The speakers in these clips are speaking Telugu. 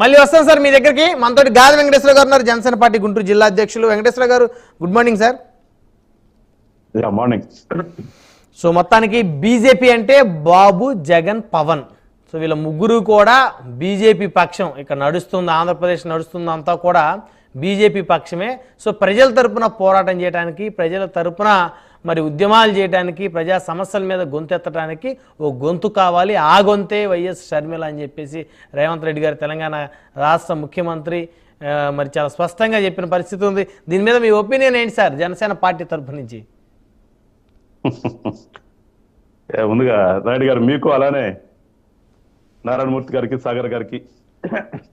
మళ్ళీ వస్తాం సార్ మీ దగ్గరికి. మనతోటి గాది వెంకటేశ్వర గారు ఉన్నారు జనసేన పార్టీ గుంటూరు జిల్లా అధ్యక్షులు. వెంకటేశ్వర గారు good morning sir morning so మొత్తానికి బీజేపీ అంటే బాబు జగన్ పవన్. సో వీళ్ళ ముగ్గురు కూడా బీజేపీ పక్షం. ఇక్కడ నడుస్తుంది ఆంధ్రప్రదేశ్ నడుస్తుంది అంతా కూడా బీజేపీ పక్షమే. సో ప్రజల తరపున పోరాటం చేయడానికి ప్రజల తరపున మరి ఉద్యమాలు చేయడానికి ప్రజా సమస్యల మీద గొంతెత్తడానికి ఓ గొంతు కావాలి. ఆ గొంతే వైఎస్ షర్మిల అని చెప్పేసి రేవంత్ రెడ్డి గారు తెలంగాణ రాష్ట్ర ముఖ్యమంత్రి మరి చాలా స్పష్టంగా చెప్పిన పరిస్థితి ఉంది. దీని మీద మీ ఒపీనియన్ ఏంటి సార్? జనసేన పార్టీ తరఫు నుంచి. ముందుగా నాయుడు గారు మీకు అలానే నారాయణమూర్తి గారికి సాగర్ గారికి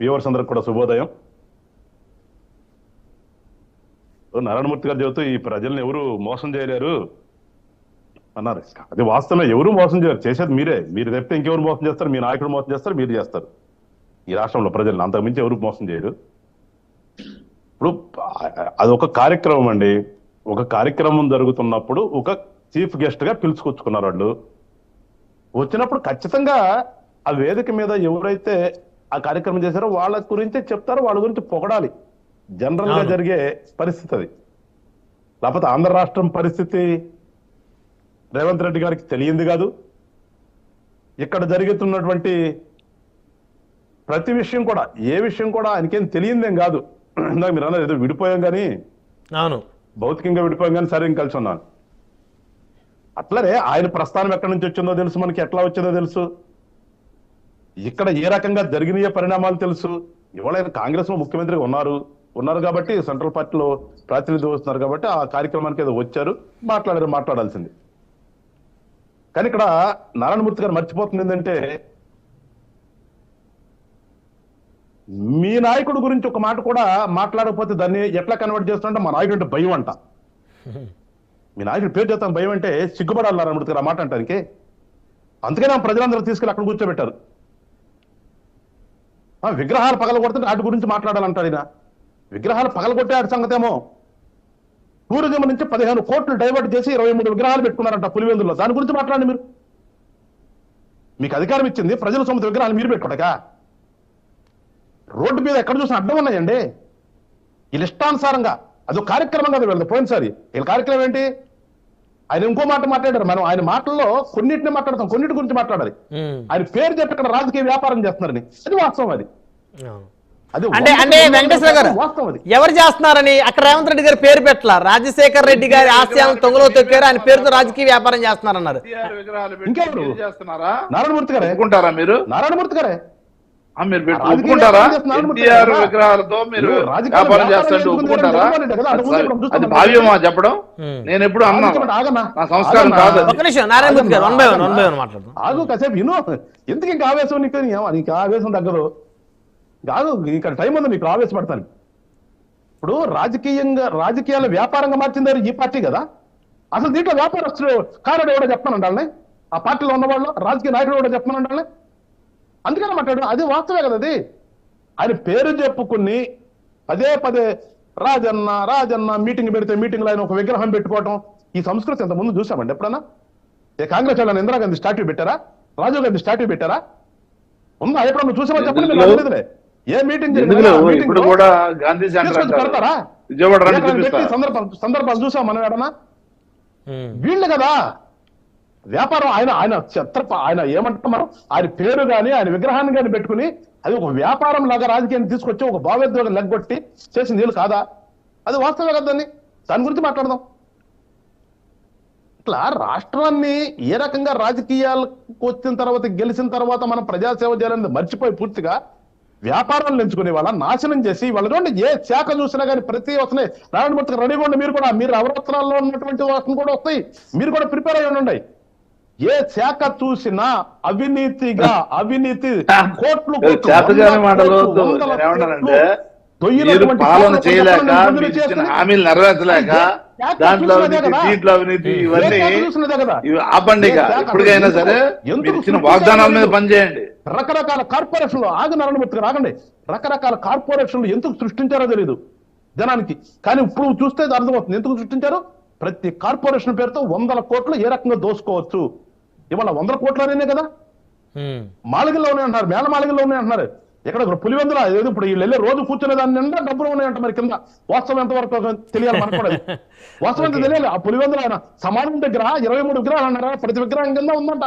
వ్యూవర్స్ అందరికి కూడా శుభోదయం ఓ, నారాయణమూర్తి గారు చెబుతూ ఈ ప్రజల్ని ఎవరు మోసం చేయలేరు? అన్నారు. అది వాస్తవమే. ఎవరు మోసం చేయరు చేసేది మీరే. మీరు చెప్తే ఇంకెవరు మోసం చేస్తారు? మీ నాయకుడు మోసం చేస్తారు? మీరు చేస్తారు. ఈ రాష్ట్రంలో ప్రజల్ని అంతకుమించి ఎవరు మోసం చేయరు. ఇప్పుడు అది ఒక కార్యక్రమం అండి. ఒక కార్యక్రమం జరుగుతున్నప్పుడు ఒక చీఫ్ గెస్ట్గా పిలుచుకొచ్చుకున్నారు వాళ్ళు. వచ్చినప్పుడు ఖచ్చితంగా ఆ వేదిక మీద ఎవరైతే ఆ కార్యక్రమం చేశారో వాళ్ళ గురించి చెప్తారో వాళ్ళ గురించి పొగడాలి. జనరల్గా. జరిగే పరిస్థితి అది లేకపోతే ఆంధ్ర రాష్ట్రం పరిస్థితి రేవంత్ రెడ్డి గారికి తెలియంది కాదు. ఇక్కడ జరుగుతున్నటువంటి ప్రతి విషయం కూడా ఏ విషయం కూడా ఆయనకేం తెలియందేం కాదు. ఇందాక మీరు అన్నారు ఏదో విడిపోయాం కానీ అవును. భౌతికంగా విడిపోయాం కానీ సరే కలిసి ఉన్నాను. అట్లనే ఆయన ప్రస్థానం ఎక్కడి నుంచి వచ్చిందో తెలుసు మనకి ఎట్లా వచ్చిందో తెలుసు. ఇక్కడ ఏ రకంగా జరిగినాయో పరిణామాలు తెలుసు. ఇవాళ కాంగ్రెస్లో ముఖ్యమంత్రిగా ఉన్నారు. ఉన్నారు కాబట్టి సెంట్రల్ పార్టీలో ప్రాతినిధ్యం వస్తున్నారు కాబట్టి ఆ కార్యక్రమానికి ఏదో వచ్చారు మాట్లాడారు మాట్లాడాల్సింది. కానీ ఇక్కడ నారాయణమూర్తి గారు మర్చిపోతుంది ఏంటంటే మీ నాయకుడు గురించి ఒక మాట కూడా మాట్లాడకపోతే దాన్ని ఎట్లా కన్వర్ట్ చేస్తుంటే మా నాయకుడు అంటే భయం అంట. మీ నాయకుడు పేరు చేస్తాను భయం అంటే సిగ్గుపడాలి నారాయణమూర్తి గారు ఆ మాట అంటానికి. అందుకనే ఆ ప్రజలందరూ తీసుకెళ్ళి అక్కడ కూర్చోబెట్టారు. ఆ విగ్రహాలు పగలగొడుతుంటే వాటి గురించి మాట్లాడాలంటారు ఈయన. విగ్రహాలు పగల కొట్టే ఆడి సంగతేమో. టూరిజం నుంచి పదిహేను కోట్లు డైవర్ట్ చేసి ఇరవై మూడు విగ్రహాలు పెట్టుకున్నారంట పులివెందుల్లో. దాని గురించి మాట్లాడండి మీరు. మీకు అధికారం ఇచ్చింది ప్రజల సొంత విగ్రహాలు మీరు పెట్టుకోడక రోడ్డు మీద ఎక్కడ చూసినా అడ్డం ఉన్నాయండి. వీళ్ళ ఇష్టానుసారంగా అదొక కార్యక్రమం కదా వీళ్ళది. పోయినసారి వీళ్ళ కార్యక్రమం ఏంటి? ఆయన ఇంకో మాట మాట్లాడారు. మనం ఆయన మాటల్లో కొన్నిటిని మాట్లాడతాం. కొన్నిటి గురించి మాట్లాడాలి. ఆయన పేరు చెప్పి ఇక్కడ రాజకీయ వ్యాపారం చేస్తున్నారని. అది వాస్తవం. అది. అంటే అంటే వెంకటేశ్వర గారు ఎవరు చేస్తున్నారని అక్కడ రేవంత్ రెడ్డి గారు పేరు పెట్టలా? రాజశేఖర్ రెడ్డి గారి ఆశయాలను తొంగలో తొక్కారు. ఆయన పేరుతో రాజకీయ వ్యాపారం చేస్తున్నారన్నారు. నారాయణమూర్తి గారే? ఒప్పుకుంటారా మీరు? నారాయణమూర్తి గారే? మీరు ఒప్పుకుంటారా? ఎన్టీఆర్. విగ్రహాలతో మీరు వ్యాపారం చేస్తుంటే ఒప్పుకుంటారా? అది. భావ్యమా చెప్పడం. నేను ఎప్పుడు అన్నాను ఆగన్నా, ఆగన్నా. నా సంస్కారం ఆగన్నా. కాదు అది. ఒక్క నిమిషం నారాయణమూర్తి గారు one by one one by one మాట్లాడుతాం ఆగు కాసేపు విను. ఎందుకు ఇంకా ఆవేశం నీకు ఆవేశం తగ్గదు. కాదు ఇక్కడ టైం ఉంది నీకు ఆవేశపడతాను. ఇప్పుడు రాజకీయంగా రాజకీయాల వ్యాపారంగా మార్చింది ఈ పార్టీ కదా? అసలు దీంట్లో వ్యాపారస్తులు కారడు ఎవడో చెప్తానంటానే ఆ పార్టీలో ఉన్నవాళ్ళు రాజకీయ నాయకుడు ఎవడో చెప్తానంటానే అందుకనే మాట్లాడు అది వాస్తవే కదా అది? ఆయన పేరు చెప్పుకుని పదే పదే రాజన్న రాజన్న మీటింగ్ పెడితే మీటింగ్లో ఆయన ఒక విగ్రహం పెట్టుకోవటం. ఈ సంస్కృతి ఎంత ముందు చూసామండి ఎప్పుడన్నా? ఏ కాంగ్రెస్ వాళ్ళని ఇందిరాగాంధీ స్టాట్యూ పెట్టారా? రాజీవ్ గాంధీ స్టాట్యూ పెట్టారా? ఉందా? ఎప్పుడన్నా చూసామని చెప్పండి. ఏ మీటింగ్ ఇప్పుడు కూడా గాంధీ. పెడతారా సందర్భాలు చూసాం మనం ఎడనా. వీళ్ళు కదా వ్యాపారం ఆయన ఆయన చిత్ర ఆయన ఏమంటాం మనం? ఆయన పేరు గాని ఆయన విగ్రహాన్ని గాని పెట్టుకుని అది ఒక వ్యాపారం లాగా రాజకీయాన్ని తీసుకొచ్చి ఒక భావోద్వేగం లెగ్గొట్టి చేసిన వీళ్ళు కాదా? అది వాస్తవే కదా దాన్ని. దాని గురించి మాట్లాడదాం. ఇట్లా రాష్ట్రాన్ని ఏ రకంగా రాజకీయాలకు వచ్చిన తర్వాత గెలిచిన తర్వాత మనం ప్రజాసేవ చేయాలని మర్చిపోయి పూర్తిగా వ్యాపారాలు ఎంచుకునే వాళ్ళ నాశనం చేసి వాళ్ళ చూడండి ఏ శాఖ చూసినా కానీ ప్రతి వస్తున్నాయి నారాయణమూర్తికి రెడీగా ఉండి మీరు కూడా మీరు అవరత్నాల్లో ఉన్నటువంటి వాటిని కూడా వస్తాయి. మీరు కూడా ప్రిపేర్ అయ్యి ఉండండి. ఏ శాఖ చూసినా అవినీతిగా అవినీతి కోట్లు పాలన చేయలేక ఇచ్చిన చేసుకుని హామీలు నెరవేర్చలేక దాంట్లో. దీంట్లో అవినీతి ఇవన్నీ. ఇవి ఆపండి ఎందుకు- సరే ఇచ్చిన వాగ్దానాల మీద. పనిచేయండి. రకరకాల కార్పొరేషన్లు ఆగు నారాయణమూర్తి గారు ఆగండి. రకరకాల కార్పొరేషన్లు ఎందుకు సృష్టించారో తెలియదు జనానికి. కానీ ఇప్పుడు చూస్తే అర్థమవుతుంది. ఎందుకు సృష్టించారు? ప్రతి కార్పొరేషన్ పేరుతో వందల కోట్లు ఏ రకంగా దోసుకోవచ్చు? ఇవాళ వందల కోట్లనే కదా? ఉమ్. మాളിగల్లో ఉన్నాయి అంటున్నారు మేళ మాളിగల్లో ఉన్నాయి అంటున్నారు ఎక్కడ పులివెందుల? ఏదో ఇప్పుడు వీళ్ళు వెళ్ళి రోజు కూర్చునే దాని నిండా డబ్బులు ఉన్నాయంట మరి కింద. వాస్తవం ఎంతవరకు తెలియాలి మనకు కూడా అది. వాస్తవం ఎంత తెలియాలి? ఆ పులివెందుల ఆయన సమానం దగ్గర ఇరవై మూడు విగ్రహాలు అన్నారా? ప్రతి విగ్రహం కింద ఉందంట.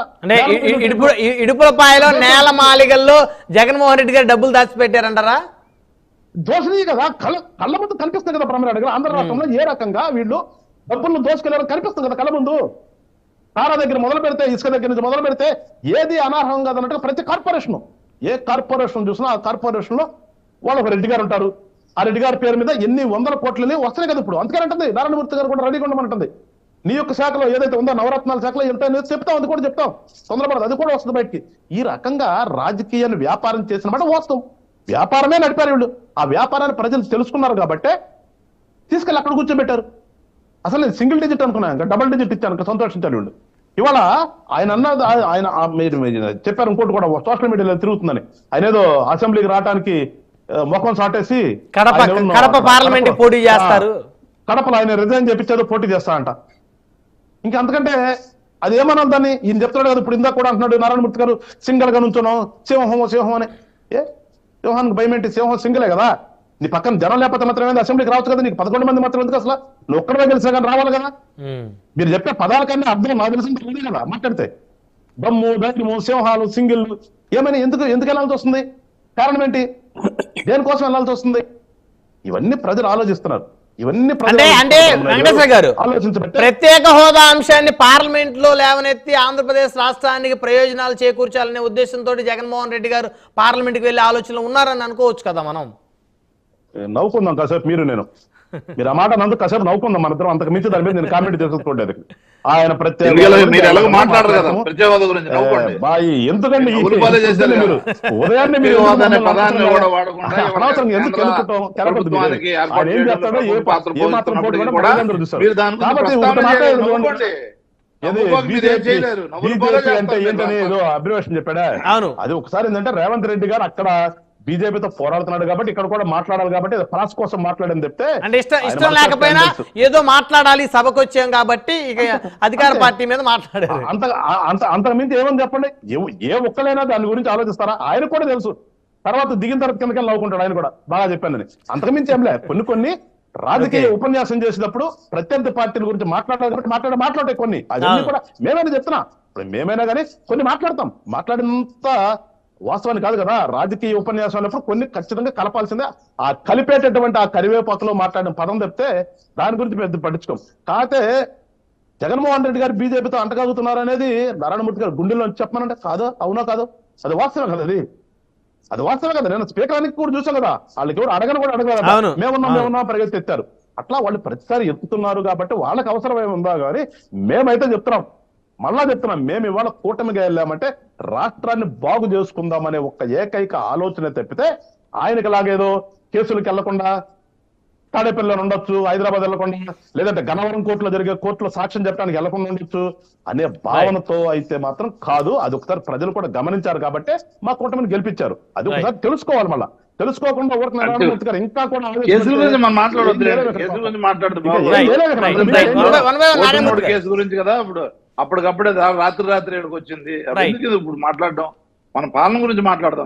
ఇడుపులపాయలో నేల మాలిగల్లో జగన్మోహన్ రెడ్డి గారు డబ్బులు దాచిపెట్టారంటారా? దోషనీయ కదా. కళ్ళ కళ్ళ ముందు కనిపిస్తుంది కదా ప్రమేణ గారు. ఆంధ్ర రాష్ట్రంలో ఏ రకంగా వీళ్ళు డబ్బులను దోసుకెళ్ళారో కనిపిస్తుంది కదా కళ్ళ ముందు? తారా దగ్గర మొదలు పెడితే ఇసుక దగ్గర నుంచి మొదలు పెడితే ఏది అనర్హం కాదన్నట్టు ప్రతి కార్పొరేషన్ ఏ కార్పొరేషన్ చూసినా ఆ కార్పొరేషన్లో వాళ్ళు ఒక రెడ్డి గారు ఉంటారు. ఆ రెడ్డి గారి పేరు మీద ఎన్ని వందల కోట్లని వస్తున్నాయి కదా ఇప్పుడు. అందుకని అంటుంది నారాయణమూర్తి గారు కూడా రెడీగా ఉండమంటుంది. నీ యొక్క శాఖలో ఏదైతే ఉందో నవరత్నాల శాఖలో ఎంత అనేది చెప్తాం అది కూడా చెప్తాం. తొందరపడదు అది కూడా వస్తుంది బయటికి. ఈ రకంగా రాజకీయాన్ని వ్యాపారం చేసిన మాట వాస్తవం. వ్యాపారమే నడిపారు వీళ్ళు. ఆ వ్యాపారాన్ని ప్రజలు తెలుసుకున్నారు కాబట్టే తీసుకెళ్ళి అక్కడ కూర్చోబెట్టారు. అసలు నేను సింగిల్ డిజిట్ అనుకున్నాను డబుల్ డిజిట్ ఇచ్చాను ఇంకా వీళ్ళు. ఇవాళ ఆయన అన్నది ఆయన మీరు చెప్పారు ఇంకోటి కూడా సోషల్ మీడియాలో తిరుగుతుందని. ఆయన ఏదో అసెంబ్లీకి రావడానికి ముఖం సాటేసి కడప కడప పార్లమెంట్ పోటీ చేస్తారు. కడపలో ఆయన రిజైన్ చేపించారు పోటీ చేస్తా అంట ఇంకా అంతకంటే అది ఏమన్నా దాన్ని? ఈయన చెప్తున్నాడు కదా ఇప్పుడు ఇందాక కూడా అంటున్నాడు నారాయణమూర్తి గారు సింగల్గా నుంచున్నాం సింహం సింహం అని. ఏ? సింహానికి భయం ఏంటి సింహం సింగలే కదా? నీ పక్కన జనం లేకపోతే మాత్రం ఏంది అసెంబ్లీకి రావచ్చు కదా నీకు. పదకొండు మంది మాత్రం ఎందుకు అసలు? నువ్వు ఒక్కడే గెలిచినా కానీ రావాలి కదా. మీరు చెప్పే పదాల కన్నా అర్థం నాకు తెలిసిన కదా మాట్లాడితే. బొమ్ము ధైర్యము సింహాలు సింగిల్ ఏమని? ఎందుకు ఎందుకు వెళ్ళాల్సి వస్తుంది? కారణం ఏంటి? దేనికోసం వెళ్ళాల్సి వస్తుంది? ఇవన్నీ ప్రజలు ఆలోచిస్తున్నారు. ఇవన్నీ అంటే అంటే. వెంకటేశ్వర గారు ప్రత్యేక హోదా అంశాన్ని పార్లమెంట్లో లేవనెత్తి ఆంధ్రప్రదేశ్ రాష్ట్రానికి ప్రయోజనాలు చేకూర్చాలనే ఉద్దేశంతో జగన్మోహన్ రెడ్డి గారు పార్లమెంట్కి వెళ్ళే ఆలోచనలు ఉన్నారని అనుకోవచ్చు కదా మనం. నవ్వుకుందాం కాసేపు మీరు నేను. మీరు ఆ మాట నందుకు కాసేపు నవ్వుకుందాం మన ఇద్దరం. అంతకు మించి దాని మీద నేను కామెంట్ చేసుకోలేదు ఆయన ప్రత్యేక బాయ్ ఎందుకండి మీరు. ఉదయాన్నే మీరు ఎందుకు ఆయన ఏం చేస్తాడో ఏ ఏ మాత్రం పోటీ కూడా చూస్తారు. కాబట్టి ఒక మాట అంటే ఏంటని. ఏదో అబ్రివేషన్ చెప్పాడా. అది ఒకసారి ఏంటంటే రేవంత్ రెడ్డి గారు అక్కడ బీజేపీతో పోరాడుతున్నాడు కాబట్టి ఇక్కడ కూడా మాట్లాడాలి కాబట్టి అది ప్రాస్ కోసం మాట్లాడని చెప్తే అంటే ఇష్టం ఇష్టం లేకపోయినా. ఏదో మాట్లాడాలి సభకు వచ్చాం కాబట్టి ఇక అధికార పార్టీ మీద మాట్లాడారు. అంత అంత అంతకు మించి ఏమని చెప్పండి? ఏ- ఒక్కలైనా దాని గురించి ఆలోచిస్తారా? ఆయన కూడా తెలుసు. తర్వాత దిగిన తర్వాత కిందకి నవ్వుకుంటాడు ఆయన కూడా. బాగా చెప్పానని అంతకు మించి ఏం లే. కొన్ని కొన్ని రాజకీయ. ఉపన్యాసం చేసినప్పుడు ప్రత్యర్థి పార్టీల గురించి మాట్లాడాలి కాబట్టి మాట్లాడే మాట్లాడే కొన్ని. అవును. కూడా మేమైనా చెప్తున్నా. ఇప్పుడు మేమైనా కానీ కొన్ని మాట్లాడతాం. మాట్లాడినంత వాస్తవాన్ని కాదు కదా? రాజకీయ ఉపన్యాసం అన్నప్పుడు కొన్ని ఖచ్చితంగా కలపాల్సిందే. ఆ కలిపేటటువంటి ఆ కరివేపాకులో మాట్లాడిన పదం చెప్తే దాని గురించి పెద్ద పట్టించుకోం? కాకపోతే జగన్మోహన్ రెడ్డి గారు బీజేపీతో అంటగాగుతున్నారు అనేది నారాయణమూర్తి గారు గుండెల్లో చెప్పమనంటే కాదు అవునా కాదు? అది వాస్తవం కదా అది? అది వాస్తవం కదా? నేను స్పీకర్ అని కూడా చూసాం కదా. వాళ్ళకి ఎవరు అడగను కూడా అడగలేదు. మేమున్నాం. మేమున్నాం పరిగెత్తి ఎత్తారు. అట్లా వాళ్ళు ప్రతిసారి ఎత్తుతున్నారు కాబట్టి వాళ్ళకి అవసరం ఏమి ఉందా కానీ మేమైతే చెప్తున్నాం. మళ్ళా చెప్తున్నాం. మేము ఇవాళ కూటమిగా వెళ్ళామంటే రాష్ట్రాన్ని బాగు చేసుకుందామనే ఒక్క ఏకైక ఆలోచన తప్పితే ఆయనకి లాగేదో కేసులకు వెళ్ళకుండా తాడేపల్లిలో ఉండొచ్చు హైదరాబాద్ వెళ్ళకుండా లేదంటే గన్నవరం కోర్టులో జరిగే కోర్టులో సాక్ష్యం చెప్పడానికి వెళ్ళకుండా ఉండొచ్చు అనే భావనతో అయితే మాత్రం కాదు. అది ఒకసారి ప్రజలు కూడా గమనించారు కాబట్టి మా కూటమిని గెలిపించారు. అది ఒకసారి తెలుసుకోవాలి మళ్ళా. తెలుసుకోకుండా ఇంకా కూడా కేసుల గురించి మనం మాట్లాడొద్దు కేసుల. గురించి మాట్లాడదు. కేసు గురించి కదా ఇప్పుడు అప్పటికప్పుడే రాత్రి రాత్రి ఇక్కడికి వచ్చింది. ఇప్పుడు మాట్లాడడం? మన పాలన గురించి మాట్లాడదాం.